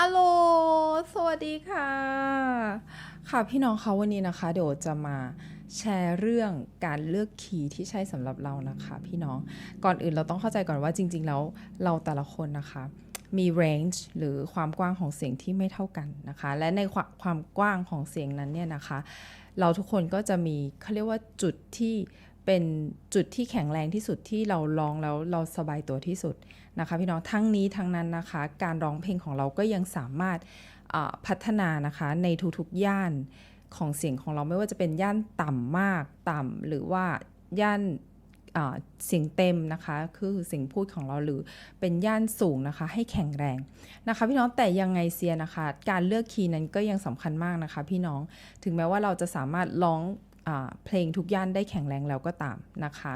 อัลโหลสวัสดีค่ะ ค่ะพี่น้องคะวันนี้นะคะ เดี๋ยวจะมาแชร์เรื่องการเลือกคีย์ที่ใช่สำหรับเรานะคะ พี่น้องก่อนอื่นเราต้องเข้าใจก่อนว่าจริง ๆ แล้วเราแต่ละคนนะคะ มี range หรือความกว้างของเสียงที่ไม่เท่ากันนะคะ และในความความกว้างของเสียงนั้นเนี่ยนะคะ เราทุกคนก็จะมีเขาเรียกว่าจุดที่ เป็นจุดที่แข็งแรงที่สุดที่เราลองแล้วเราสบายตัวที่สุดนะคะพี่น้องทั้งนี้ทั้งนั้นนะคะ การร้องเพลงของเราก็ยังสามารถพัฒนานะคะในทุกๆย่านของเสียงของเราไม่ว่าจะเป็นย่านต่ำมากต่ำหรือว่าย่านเสียงเต็มนะคะ คือเสียงพูดของเราหรือเป็นย่านสูงนะคะ ให้แข็งแรงนะคะ พี่น้องแต่ยังไงเสียนะคะ การเลือกคีย์นั้นก็ยังสำคัญมากนะคะ พี่น้องถึงแม้ว่าเราจะสามารถร้อง เพลงทุกย่านได้แข็งแรงแล้วก็ตามนะคะ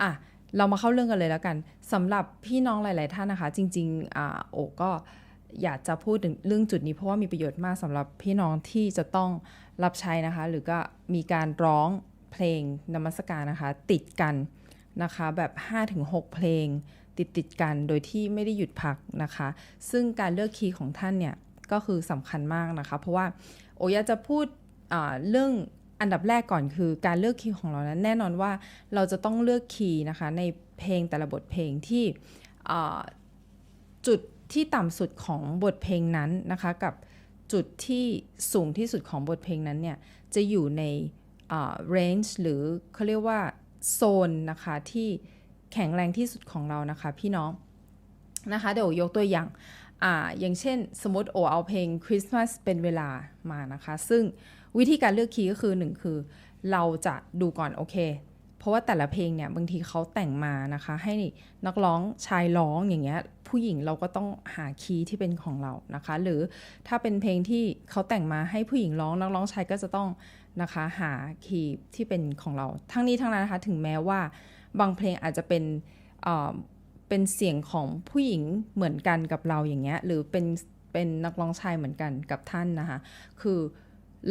อะเรามาเข้าเรื่องกันเลยแล้วกันสำหรับพี่น้องหลาย ๆ ท่านนะคะ จริงๆอ่าโอก็อยากจะพูดถึงเรื่องจุดนี้เพราะว่ามีประโยชน์มากสำหรับพี่น้องที่จะต้องรับใช้นะคะ หรือก็มีการร้องเพลงนมัสการนะคะ ติดกันนะคะแบบ 5-6 เพลงติดติดกันโดยที่ไม่ได้หยุดพักนะคะ ซึ่งการเลือกคีย์ของท่านเนี่ยก็คือสำคัญมากนะคะ เพราะว่าโออยากจะพูดเรื่อง อันดับแรกก่อนคือการเลือกคีย์ของเรานั้นแน่นอนว่าเราจะต้องเลือกคีย์นะคะในเพลงแต่ละบทเพลงที่จุดที่ต่ำสุดของบทเพลงนั้นนะคะกับจุดที่สูงที่สุดของบทเพลงนั้นเนี่ยจะอยู่ในอ่า range หรือเขาเรียกว่าโซนนะคะที่แข็งแรงที่สุดของเรานะคะพี่น้องนะคะเดี๋ยวยกตัวอย่าง อ่าอย่างเช่นสมมติโอเอาเพลงคริสต์มาสเป็นเวลามานะคะ ซึ่งวิธีการเลือกคีย์ก็คือหนึ่งคือ เราจะดูก่อนโอเค เพราะว่าแต่ละเพลงเนี่ยบางทีเขาแต่งมานะคะ ให้นักร้องชายร้องอย่างเงี้ยผู้หญิงเราก็ต้องหาคีย์ที่เป็นของเรานะคะ หรือถ้าเป็นเพลงที่เขาแต่งมาให้ผู้หญิงร้องนักร้องชายก็จะต้องนะคะหาคีย์ที่เป็นของเรา ทั้งนี้ทั้งนั้นนะคะถึงแม้ว่าบางเพลงอาจจะเป็น เป็นเสียงของผู้หญิงเหมือนกันกับเราอย่างเงี้ยหรือเป็นเป็นนักร้องชายเหมือนกันกับท่านนะคะ คือ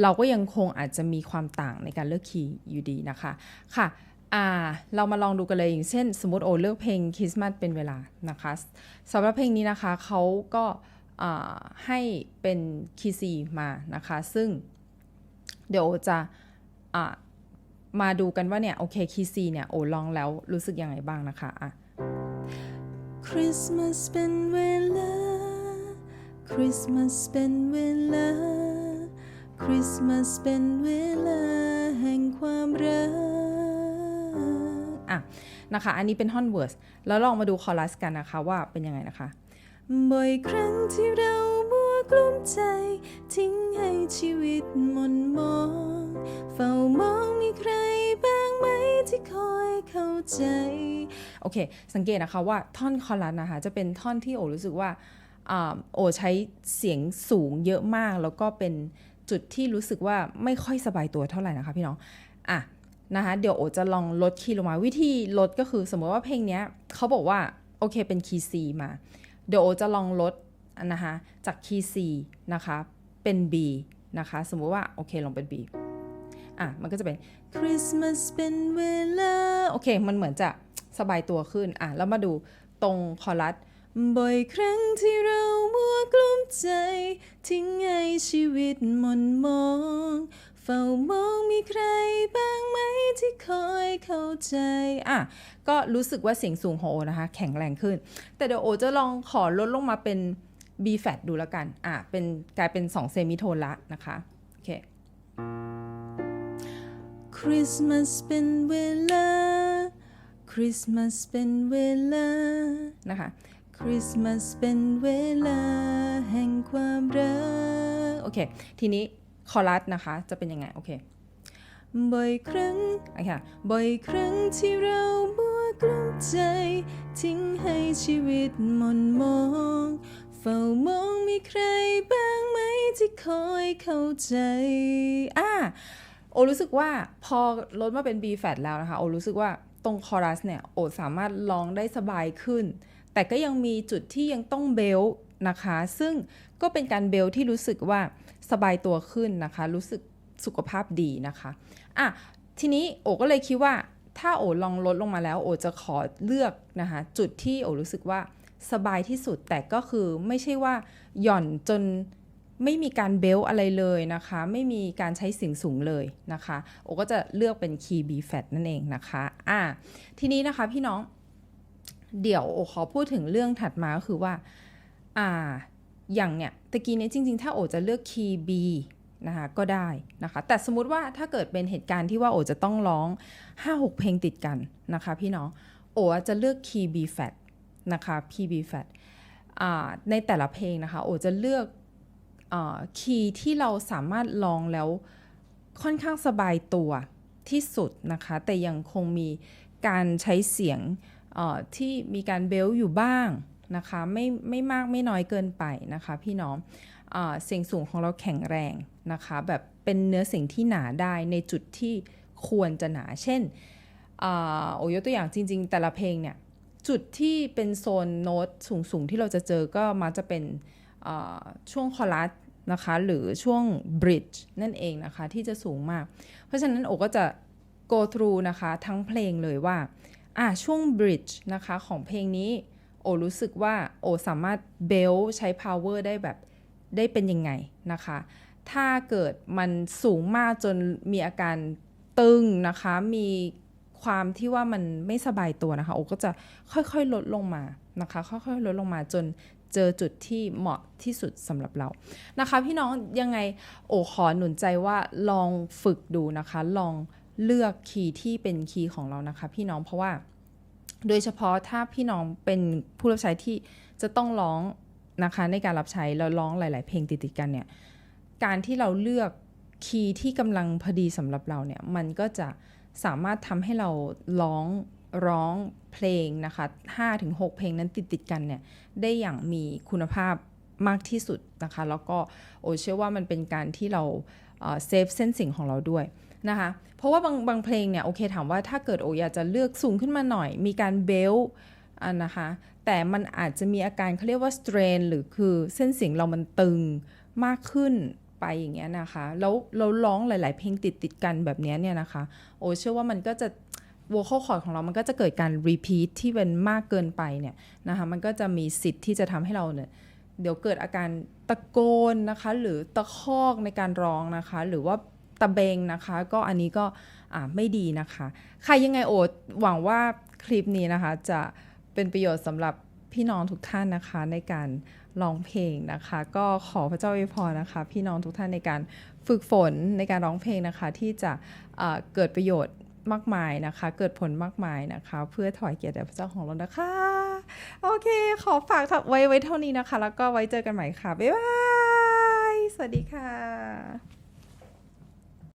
เราก็ยังคงอาจจะมีความต่างในการเลือกคีย์อยู่ดีนะคะค่ะอ่าเรามาลองดูกันเลยอย่างเช่น สมมติโอเลือกเพลงคริสต์มาสเป็นเวลานะคะสำหรับเพลงนี้นะคะเขาก็อ่าให้เป็นคีย์ซีมานะคะ ซึ่งเดี๋ยวจะอ่ามาดูกันว่าเนี่ยโอเคคีย์ซีเนี่ยโอลองแล้วรู้สึกยังไงบ้างนะคะอะ คริสต์มาสเป็นเวลา คริสต์มาสเป็นเวลา คริสต์มาสเป็นเวลา แห่งความรักอะนะคะ อันนี้เป็นท่อนเวิร์ส แล้วลองมาดูคอรัสกันนะคะว่าเป็นยังไงนะคะ บ่อยครั้งที่เรามัวกลุ้มใจ ทิ้งให้ชีวิตหม่นมอง ใจโอเค สังเกตนะคะว่าท่อนคอรัสนะคะจะเป็นท่อนที่โอรู้สึกว่าโอใช้เสียงสูงเยอะมาก แล้วก็เป็นจุดที่รู้สึกว่าไม่ค่อยสบายตัวเท่าไหร่นะคะพี่น้องอะนะคะเดี๋ยวโอจะลองลดคีย์ลงมาวิธีลดก็คือสมมติว่าเพลงเนี้ยเขาบอกว่าโอเคเป็นคีย์ C มา เดี๋ยวโอจะลองลดนะคะจากคีย์ C นะคะเป็น B นะคะ สมมุติว่าโอเคลองเป็น B อะมันก็จะเป็นคริสต์มาสเป็นเวลาโอเค มันเหมือนจะสบายตัวขึ้นอะแล้วมาดูตรงคอรัสบ่อยครั้งที่เรามัวกลุ้มใจ ทิ้งให้ชีวิตหม่นมอง เฝ้ามองมีใครบ้างไหมที่คอยเข้าใจ อะ ก็รู้สึกว่าเสียงสูงของโอนะคะ แข็งแรงขึ้น แต่เดี๋ยวโอจะลองขอลดลงมาเป็น B flat ดูแล้วกัน อะ เป็นกลายเป็น 2 เซมิโทนละนะคะ โอเค คริสต์มาสเป็นเวลา คริสต์มาสเป็นเวลา นะคะ คริสต์มาสเป็นเวลา แห่งความรัก โอเค ทีนี้คอรัสนะคะ จะเป็นยังไง โอเค บ่อยครั้งโอเคค่ะบ่อยครั้งที่เรามัวกลุ้มใจ ทิ้งให้ชีวิตหม่นมองเฝ้ามองมีใครบ้างไหมที่คอยเข้าใจ อ่า โอรู้สึกว่าพอลดมาเป็น B flat แล้วนะคะ โอรู้สึกว่าตรงคอรัสเนี่ย โอสามารถร้องได้สบายขึ้น แต่ก็ยังมีจุดที่ยังต้องเบล์นะคะ ซึ่งก็เป็นการเบล์ที่รู้สึกว่าสบายตัวขึ้นนะคะ รู้สึกสุขภาพดีนะคะอะทีนี้โอก็เลยคิดว่าถ้าโอลองลดลงมาแล้ว โอจะขอเลือกนะคะจุดที่โอรู้สึกว่าสบายที่สุดแต่ก็คือไม่ใช่ว่าหย่อนจน ไม่มีการเบลอะไรเลยนะคะ ไม่มีการใช้เสียงสูงเลยนะคะ โอก็จะเลือกเป็นคีย์ B flat นั่นเองนะคะอ่าทีนี้นะคะพี่น้อง เดี๋ยวโอขอพูดถึงเรื่องถัดมาก็คือว่าอ่าอย่างเนี่ยตะกี้เนี้จริง ๆ ถ้าโอจะเลือกคีย์ B นะคะก็ได้นะคะ แต่สมมุติว่าถ้าเกิดเป็นเหตุการณ์ที่ว่าโอจะต้องร้อง 5-6 เพลงติดกันนะคะ พี่น้องโอจะเลือกคีย์ B flat นะคะคีย์ B flat อ่าในแต่ละเพลงนะคะ โอจะเลือก คีย์ที่เราสามารถร้องแล้วค่อนข้างสบายตัวที่สุดนะคะ แต่ยังคงมีการใช้เสียงที่มีการเบลอยู่บ้างนะคะไม่ไม่มากไม่น้อยเกินไปนะคะพี่น้องอเสียงสูงของเราแข็งแรงนะคะแบบเป็นเนื้อเสียงที่หนาได้ในจุดที่ควรจะหนา เช่นอาโอยกตัวอย่างจริง ๆ แต่ละเพลงเนี่ยจุดที่เป็นโซนโน้ตสูงๆที่เราจะเจอก็มักจะเป็น ช่วงคอรัสนะคะหรือช่วงบริดจ์นั่นเองนะคะที่จะสูงมาก เพราะฉะนั้นโอก็จะ go through นะคะทั้งเพลงเลยว่าอะช่วง bridge นะคะของเพลงนี้โอรู้สึกว่าโอสามารถเบลใช้ power ได้แบบได้เป็นยังไงนะคะ ถ้าเกิดมันสูงมากจนมีอาการตึงนะคะ มีความที่ว่ามันไม่สบายตัวนะคะ โอก็จะค่อยๆลดลงมานะคะ ค่อยๆลดลงมาจน เจอจุดที่เหมาะที่สุดสำหรับเรานะคะ พี่น้องยังไงโอขอหนุนใจว่าลองฝึกดูนะคะ ลองเลือกคีย์ที่เป็นคีย์ของเรานะคะ พี่น้องเพราะว่า โดยเฉพาะถ้าพี่น้องเป็นผู้รับใช้ที่จะต้องร้องนะคะในการรับใช้แล้วร้องหลาย ๆ เพลงติดๆกันเนี่ยการที่เราเลือกคีย์ที่กำลังพอดีสำหรับเราเนี่ยมันก็จะสามารถทำให้เราร้อง ร้องเพลงนะคะ5-6 เพลงนั้นติดๆกันเนี่ยได้อย่างมีคุณภาพมากที่สุดนะคะ แล้วก็โอเชื่อว่ามันเป็นการที่เราเซฟเส้นเสียงของเราด้วยนะคะ เพราะว่าบางบางเพลงเนี่ยโอเคถามว่าถ้าเกิดโออยากจะเลือกสูงขึ้นมาหน่อย มีการเบลอะนะคะ แต่มันอาจจะมีอาการเขาเรียกว่า strain หรือคือเส้นเสียงเรามันตึงมากขึ้นไปอย่างเงี้ยนะคะ แล้วเราร้องหลาย ๆ เพลงติดติดกันแบบนี้เนี่ยนะคะ โอเชื่อว่ามันก็จะ vocal cord ของเรามันก็จะเกิดการ repeat ที่เป็นมากเกินไปเนี่ยนะคะมันก็จะมีสิทธิ์ที่จะทำให้เราเนี่ยเดี๋ยวเกิดอาการตะโกนนะคะหรือตะคอกในการร้องนะคะ หรือว่าตะเบงนะคะ ก็อันนี้ก็ไม่ดีนะคะใครยังไงโอดหวังว่าคลิปนี้นะคะจะเป็นประโยชน์สำหรับพี่น้องทุกท่านนะคะในการร้องเพลงนะคะ ก็ขอพระเจ้าอวยพรนะคะ พี่น้องทุกท่านในการฝึกฝนในการร้องเพลงนะคะ ที่จะอ่าเกิดประโยชน์ มากมายนะคะ เกิดผลมากมายนะคะ เพื่อถอยเกียรติแด่พระเจ้าของเรานะคะ โอเค ขอฝากไว้ไว้เท่านี้นะคะ แล้วก็ไว้เจอกันใหม่ค่ะ บ๊ายบาย สวัสดีค่ะ